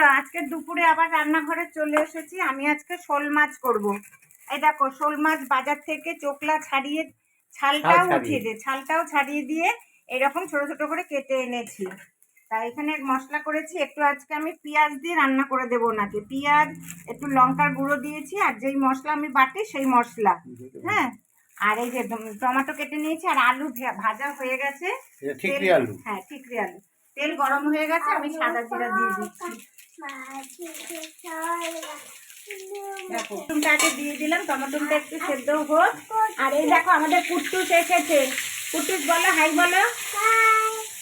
বন্ধুরা আজকে দুপুরে আবার রান্নাঘরে চলে এসেছি। আমি আজকে শোল মাছ করব। এই দেখো শোল মাছ বাজার থেকে চোকলা ছাড়িয়ে ছালটাও। উঠিয়ে দিয়ে ছালটাও ছাড়িয়ে দিয়ে এরকম ছোট ছোট করে কেটে এনেছি। তা এখানে মশলা করেছি। একটু আজকে আমি পেঁয়াজ দিয়ে রান্না করে দেবো নাকি পেঁয়াজ একটু লঙ্কার গুঁড়ো দিয়েছি আর যেই মশলা আমি বাটি সেই মশলা। হ্যাঁ? আর এই যে টমেটো কেটে নিয়েছি আর আলু ভাজা হয়ে গেছে। হ্যাঁ ঠিকরি আলু। তেল গরম হয়ে গেছে আমি সাদা জিরা দিয়ে দিচ্ছি। আগে দিয়ে দিলাম টমেটোটা একটু সেদ্ধ হোক। আর এই দেখো আমাদের কুট্টুস এসেছে। কুট্টুস বলো হাই বলো।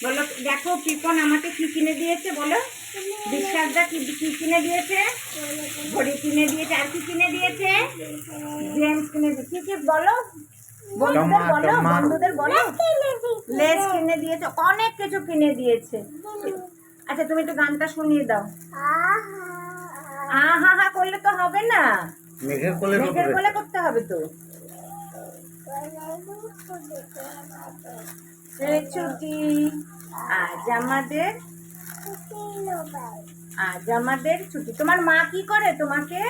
বলো দেখো পিপন আমাকে কি কিনে দিয়েছে বলো। বিশ্বাসদা কি কি কিনে দিয়েছে? ঘড়ি কিনে দিয়েছে আর কি কিনে দিয়েছে? জেমস কিনে দিয়েছে। কি কি বলো? বন্ধুদের বলো বন্ধুদের বলো। লেস কিনে দিয়েছে অনেক কিছু কিনে দিয়েছে। আচ্ছা তুমি একটু গানটা শুনিয়ে দাও। আহা। হা করলে তো হবে না। মেঘের কোলে মেঘের কোলে করতে হবে তো। সে ছুটি আজ আমাদের আজ আমাদের ছুটি। তোমার মা কি করে? তোমাকে?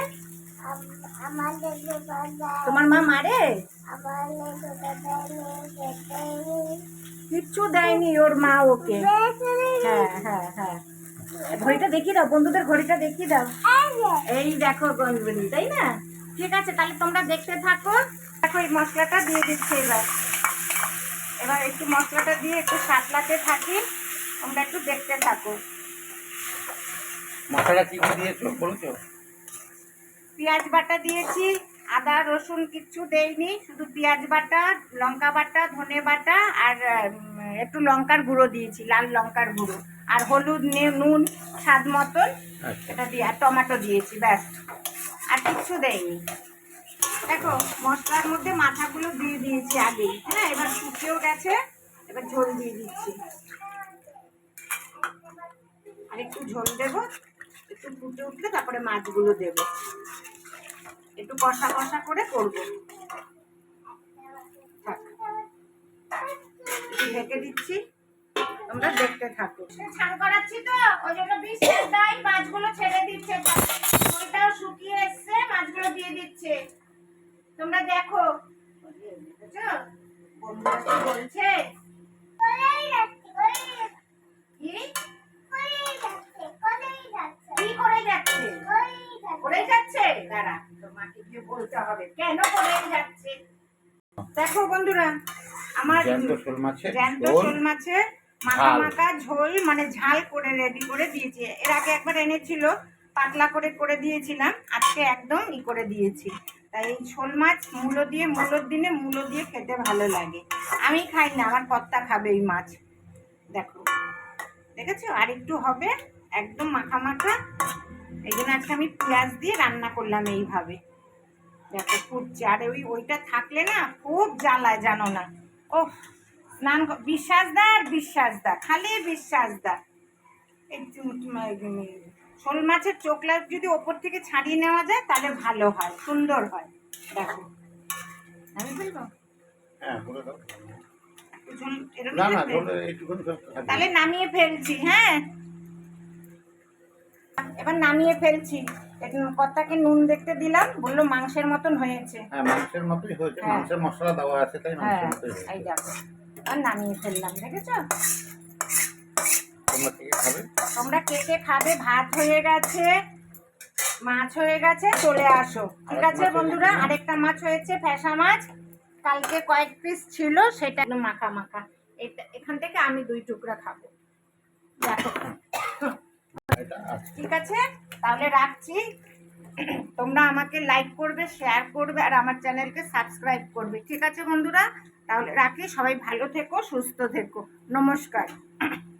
তোমার মা মারে? কিচ্ছু দেয়নি ওর মা ওকে। হ্যাঁ হ্যাঁ হ্যাঁ। ঘড়িটা দেখিয়ে দাও বন্ধুদের ঘড়িটা দেখিয়ে দাও। এই দেখো গঞ্জবলি তাই না? ঠিক আছে তাহলে তোমরা দেখতে থাকো। দেখো এই মশলাটা দিয়ে দিচ্ছি এবার। এবার একটু মশলাটা দিয়ে একটু সাতলাতে থাকি। তোমরা একটু দেখতে থাকো। মশলা কি কি দিয়েছ বলেছ? পেঁয়াজ বাটা দিয়েছি আদা রসুন কিচ্ছু দেইনি শুধু পেঁয়াজ বাটা লঙ্কা বাটা ধনে বাটা আর একটু লঙ্কার গুঁড়ো দিয়েছি লাল লঙ্কার গুঁড়ো। আর হলুদ নুন স্বাদ মতন আচ্ছা। এটা দিয়ে আর টমেটো দিয়েছি ব্যাস। আর কিচ্ছু দেয়নি দেখো মশলার মধ্যে মাথাগুলো দিয়ে দিয়েছি আগেই হ্যাঁ এবার শুকিয়েও গেছে এবার ঝোল দিয়ে দিচ্ছি। আর একটু ঝোল দেবো একটু ফুটে উঠলে তারপরে মাছগুলো দেবো। একটু কষা কষা করে করব। একটু ঢেকে দিচ্ছি। তোমরা দেখতে থাকো। ছান করাচ্ছি তো ওই জন্য বিশেষ দাই মাছগুলো ছেড়ে দিচ্ছে। ওইটাও শুকিয়ে এসছে মাছগুলো দিয়ে দিচ্ছে। তোমরা দেখো। দেখেছ? বন্ধুরা বলছে। কি? করে যাচ্ছে? করেই যাচ্ছে। দাঁড়া। তোমাকে গিয়ে বলতে হবে। কেন করেই যাচ্ছে? দেখো বন্ধুরা আমার জ্যান্ত শোল মাছের জ্যান্ত শোল মাখা মাখা ঝোল মানে ঝাল করে রেডি করে দিয়েছি। এর আগে একবার এনেছিল পাতলা করে করে দিয়েছিলাম আজকে একদম ই করে দিয়েছি। তাই এই শোল মাছ মূলো দিয়ে মূলোর দিনে মূলো দিয়ে খেতে ভালো লাগে। আমি খাই না আমার কর্তা খাবে এই মাছ। দেখো দেখেছ? আর একটু হবে একদম মাখা মাখা। এই জন্য আজকে আমি পেঁয়াজ দিয়ে রান্না করলাম এইভাবে। দেখো ফুটছে আর ওই ওইটা থাকলে না খুব জ্বালায় জানো না। ও স্নান বিশ্বাস দা আর বিশ্বাস দা খালি বিশ্বাস দা এই শোল মাছের চোখলা যদি ওপর থেকে ছাড়িয়ে নেওয়া যায় তাহলে ভালো হয় সুন্দর হয়। দেখো। আমি বলব? হ্যাঁ। তাহলে নামিয়ে ফেলছি হ্যাঁ। এবার নামিয়ে ফেলছি। কর্তাকে নুন দেখতে দিলাম বলল মাংসের মতন হয়েছে। হ্যাঁ মাংসের মতোই হয়েছে হ্যাঁ। মাংসের মশলা দেওয়া আছে তাই হ্যাঁ মাংসের মতোই হয়েছে। এই দেখো। আর নামিয়ে ফেললাম দেখেছ? তোমরা থেকে খাবে? তোমরা কে কে খাবে? ভাত হয়ে গেছে মাছ হয়ে গেছে চলে আসো। ঠিক আছে বন্ধুরা? আরেকটা মাছ হয়েছে ফ্যাসা মাছ। কালকে কয়েক পিস ছিল সেটা মাখা মাখা। এটা এখান থেকে আমি দুই টুকরা খাব। দেখো। ঠিক আছে? তাহলে রাখছি। তোমরা আমাকে লাইক করবে শেয়ার করবে, আর আমার চ্যানেলকে সাবস্ক্রাইব করবে। ঠিক আছে বন্ধুরা? তাহলে রাখি। সবাই ভালো থেকো, সুস্থ থেকো। নমস্কার।